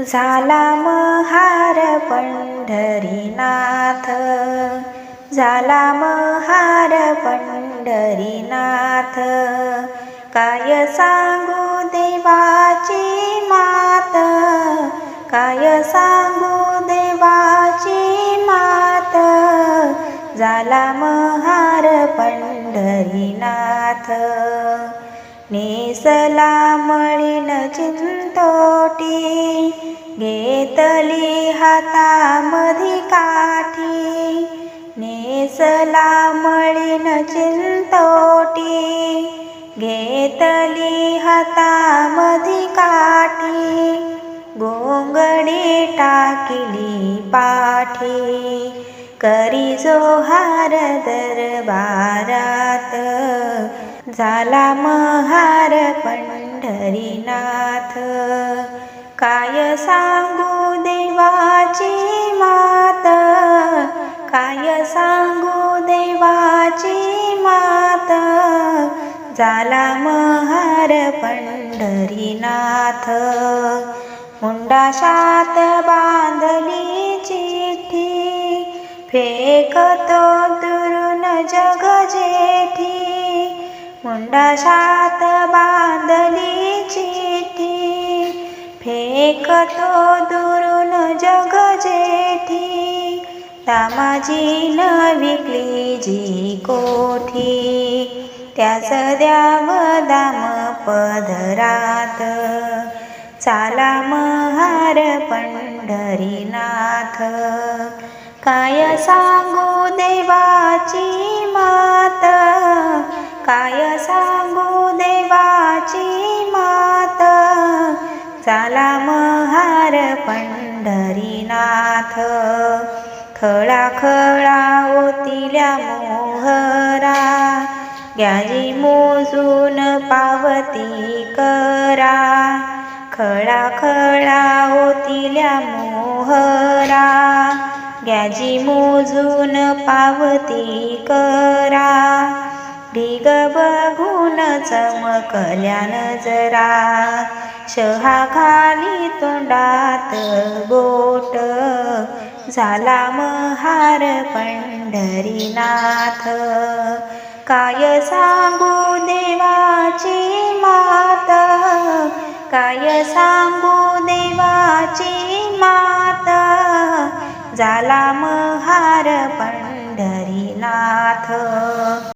झाला महार पंढरीनाथ. झाला महार पंढरीनाथ. काय सांगू देवाची मात? काय सांगू देवाची मात? झाला महार पंढरीनाथ. नेसला मळीन चिंतोटी घेतली हातामधी काठी. नेसला मळीन चिंतोटी घेतली हातामधी काठी. गोंगडी टाकली पाठी करी जोहार दरबारात. झाला महार पंढरीनाथ. काय सांगू देवाची मात? काय सांगू देवाची मात? झाला महार पंढरीनाथ. मुंडाशात बांधली चिठ्ठी. फेकतो दुरून जगजे मुंडशात बांधली चिठी फेकतो दुरून जग जेठी. दामाजीन विकली जी कोठी. त्याच द्याव दाम पदरात. चाला महार पंढरीनाथ. काय सांगू देवाची मात? चाला महार पंढरीनाथ. खळा खळा ओतिल्या मोहरा. ग्याजी मोजून पावती करा. खळा खळा ओतिल्या मोहरा. ग्याजी मोजून पावती करा. ढिग बघून चमकल्या नजरा शहा खाली तोंडात बोट झाला महार पंढरीनाथ. काय सांगू देवाची मात? काय सांगू देवाची मात? झाला महार पंढरीनाथ.